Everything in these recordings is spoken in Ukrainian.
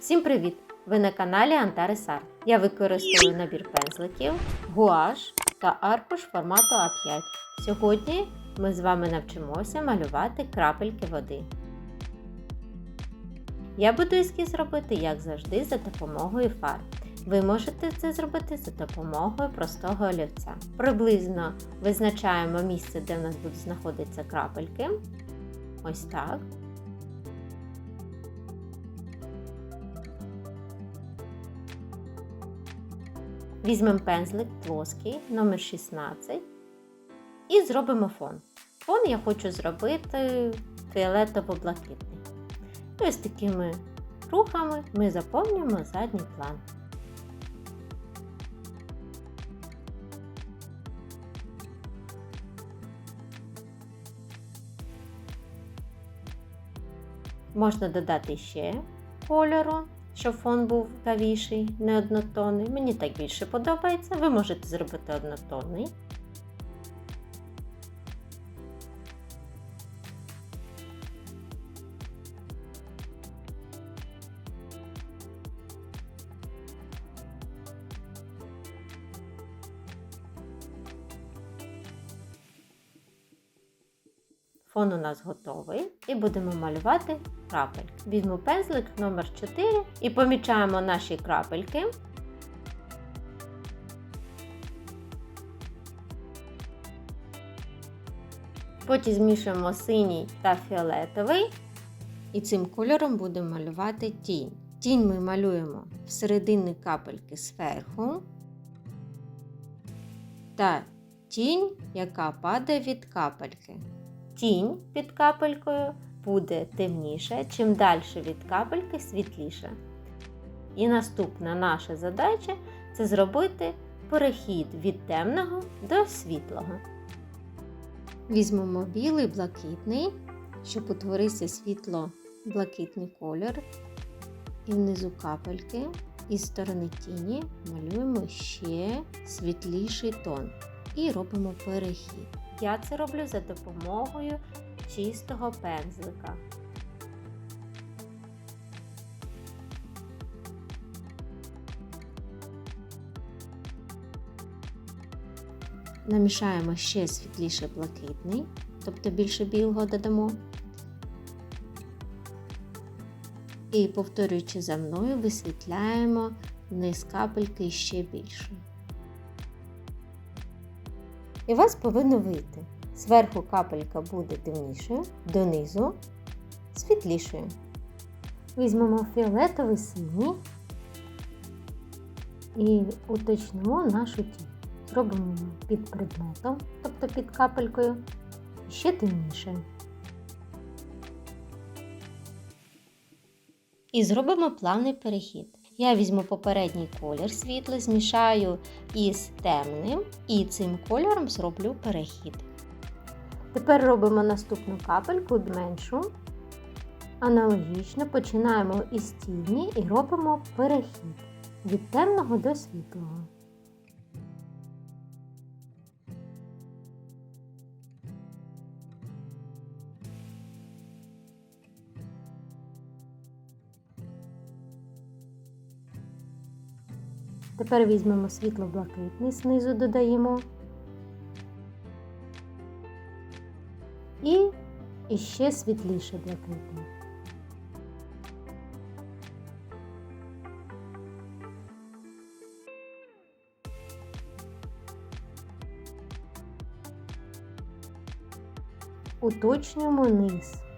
Всім привіт! Ви на каналі Antares Art. Я використовую набір пензликів, гуаш та аркуш формату А5. Сьогодні ми з вами навчимося малювати крапельки води. Я буду ескіз робити, як завжди, за допомогою фарб. Ви можете це зробити за допомогою простого олівця. Приблизно визначаємо місце, де в нас будуть знаходитися крапельки. Ось так. Візьмемо пензлик плоский номер 16 і зробимо фон. Фон я хочу зробити фіолетово-блакитний. Ось такими рухами ми заповнюємо задній план. Можна додати ще кольору, щоб фон був кавіший, не однотонний. Мені так більше подобається. Ви можете зробити однотонний. Фон у нас готовий і будемо малювати крапельки. Візьму пензлик номер 4 і помічаємо наші крапельки. Потім змішуємо синій та фіолетовий. І цим кольором будемо малювати тінь. Тінь ми малюємо всередині капельки зверху та тінь, яка падає від капельки. Тінь під капелькою буде темніше, чим далі від капельки світліше. І наступна наша задача це зробити перехід від темного до світлого. Візьмемо білий блакитний, щоб утворився світло-блакитний колір. І внизу капельки із сторони тіні малюємо ще світліший тон і робимо перехід. Я це роблю за допомогою чистого пензлика. Намішаємо ще світліше блакитний, тобто більше білого додамо. І, повторюючи за мною, висвітляємо низ капельки ще більше. І у вас повинно вийти. Зверху капелька буде темнішою, донизу світлішою. Візьмемо фіолетовий синій і уточнимо нашу тінь. Зробимо під предметом, тобто під капелькою, ще темніше. І зробимо плавний перехід. Я візьму попередній колір світлий, змішаю із темним і цим кольором зроблю перехід. Тепер робимо наступну капельку меншу. Аналогічно починаємо із тіні і робимо перехід від темного до світлого. Тепер візьмемо світло-блакитний, знизу додаємо. І іще світліше блакитний. Уточнюємо низ.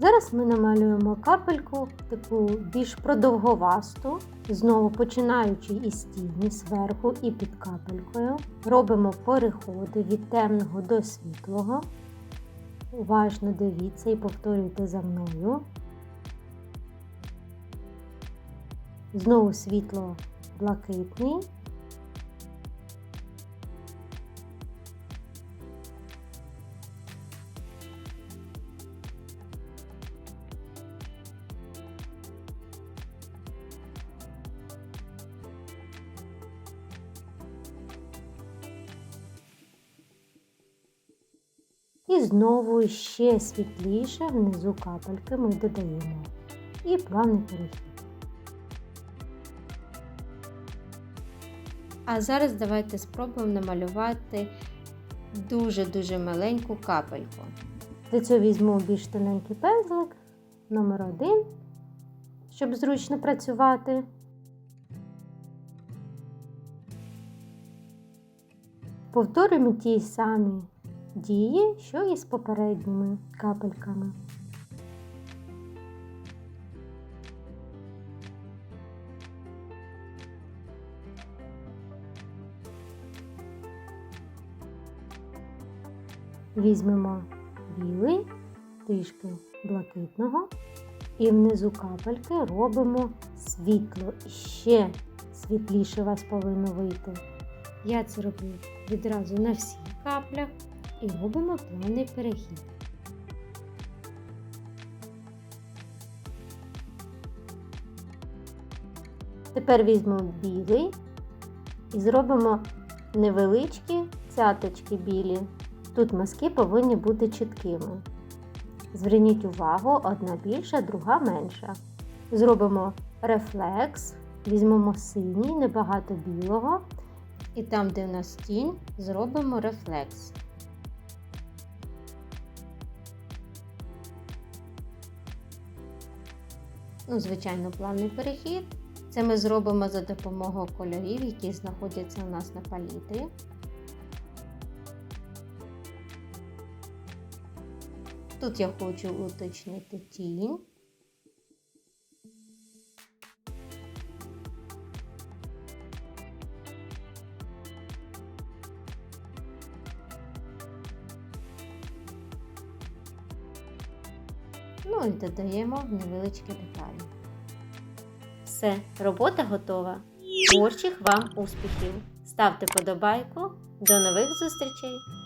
Зараз ми намалюємо капельку, таку більш продовговасту, знову починаючи із тіні зверху і під капелькою. Робимо переходи від темного до світлого. Уважно дивіться і повторюйте за мною. Знову світло блакитний. І знову ще світліше внизу капельки ми додаємо. І плавний перехід. А зараз давайте спробуємо намалювати дуже-дуже маленьку капельку. Для цього візьму більш тоненький пензлик номер один, щоб зручно працювати. Повторюємо ті самі дії, що і з попередніми капельками. Візьмемо білий, трішки блакитного, і внизу капельки робимо світло. Ще світліше у вас повинно вийти. Я це роблю відразу на всіх каплях і робимо плавний перехід. Тепер візьмемо білий і зробимо невеличкі цяточки білі. Тут мазки повинні бути чіткими. Зверніть увагу, одна більша, друга менша. Зробимо рефлекс, візьмемо синій, небагато білого. І там, де у нас тінь, зробимо рефлекс. Ну, звичайно, плавний перехід. Це ми зробимо за допомогою кольорів, які знаходяться у нас на палітрі. Тут я хочу уточнити тінь. Ну і додаємо невеличкі деталі. Все, робота готова. Творчих вам успіхів! Ставте подобайку. До нових зустрічей!